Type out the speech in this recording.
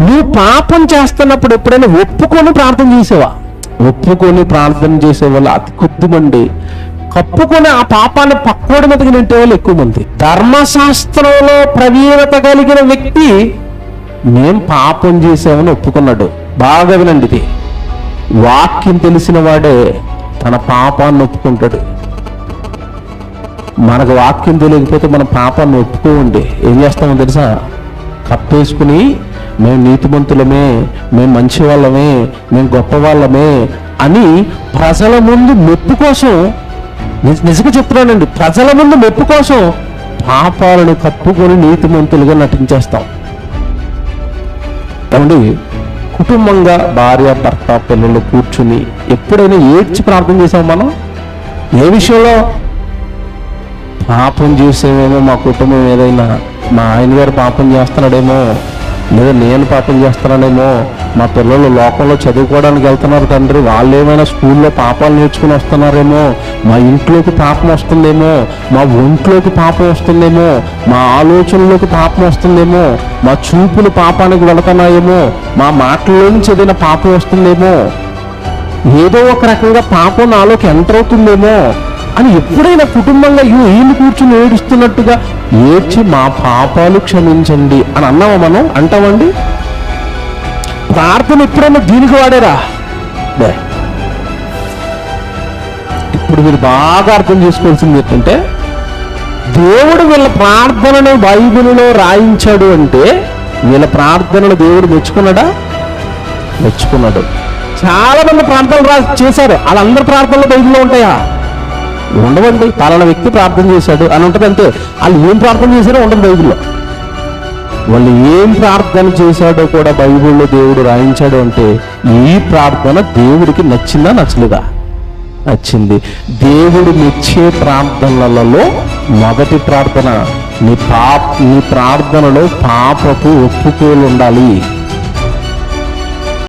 నువ్వు పాపం చేస్తున్నప్పుడు ఎప్పుడైనా ఒప్పుకొని ప్రార్థన చేసేవా? ఒప్పుకొని ప్రార్థన చేసే వాళ్ళు అతి కొద్ది మంది కప్పుకొని ఆ పాపాన్ని పక్కోడి మీదకి నెట్టే వాళ్ళు ఎక్కువ మంది. ధర్మశాస్త్రంలో ప్రవీణత కలిగిన వ్యక్తి మేం పాపం చేసామని ఒప్పుకున్నాడు. బాగా వినండి ఇది. వాక్యం తెలిసిన వాడే తన పాపాన్ని ఒప్పుకుంటాడు. మనకు వాక్యం తెలియకపోతే మన పాపాన్ని ఒప్పుకోండి ఏం చేస్తామో తెలుసా? కప్పేసుకుని మేము నీతిమంతులమే మేము మంచి వాళ్ళమే మేము గొప్ప వాళ్ళమే అని ప్రజల ముందు మెప్పు కోసం నిజంగా చెప్తున్నానండి ప్రజల ముందు మెప్పు కోసం పాపాలను కప్పుకొని నీతిమంతులుగా నటించేస్తాం. ఏమండి? కుటుంబంగా భార్య భర్త పిల్లలు కూర్చుని ఎప్పుడైనా ఏడ్చి ప్రార్థన చేసాం మనం? ఏ విషయంలో? పాపం చేసేమేమో మా కుటుంబం ఏదైనా మా ఆయన గారు పాపం చేస్తున్నాడేమో లేదా నేను పాపం చేస్తున్నానేమో మా పిల్లలు లోకంలో చదువుకోవడానికి వెళ్తున్నారు తండ్రి వాళ్ళు ఏమైనా స్కూల్లో పాపాలు నేర్చుకుని వస్తున్నారేమో మా ఇంట్లోకి పాపం వస్తుందేమో మా ఒంట్లోకి పాపం వస్తుందేమో మా ఆలోచనలోకి పాపం వస్తుందేమో మా చూపులు పాపానికి వెళుతున్నాయేమో మా మాటల్లోంచి ఏదైనా పాపం వస్తుందేమో ఏదో ఒక రకంగా పాపం నాలోకి ఎంటర్ అవుతుందేమో అని ఎప్పుడైనా కుటుంబంగా అయ్యో వీళ్ళు కూర్చుని ఏడుస్తున్నట్టుగా ఏడ్చి మా పాపాలు క్షమించండి అని అన్నామా మనం? అంటామండి? ప్రార్థన ఎప్పుడైనా దీనికి వాడారా? ఇప్పుడు మీరు బాగా అర్థం చేసుకోవాల్సింది ఏంటంటే దేవుడు వీళ్ళ ప్రార్థనను బైబిల్లో రాయించాడు అంటే వీళ్ళ ప్రార్థనలు దేవుడు మెచ్చుకున్నాడా? మెచ్చుకున్నాడు. చాలా మంది ప్రార్థనలు రా చేశారు. వాళ్ళందరి ప్రార్థనలు బైబిల్లో ఉంటాయా? ఉండవండి. పలానా వ్యక్తి ప్రార్థన చేశాడు అని ఉంటుంది అంతే. వాళ్ళు ఏం ప్రార్థన చేశారో ఉండదు బైబిల్లో. వాళ్ళు ఏం ప్రార్థన చేశాడో కూడా బైబిల్లో దేవుడు రాయించాడు అంటే ఈ ప్రార్థన దేవుడికి నచ్చిందా నచ్చలేదా? నచ్చింది. దేవుడు మెచ్చే ప్రార్థనలలో మొదటి ప్రార్థన నీ పా నీ ప్రార్థనలో పాపపు ఒప్పుకోలు ఉండాలి.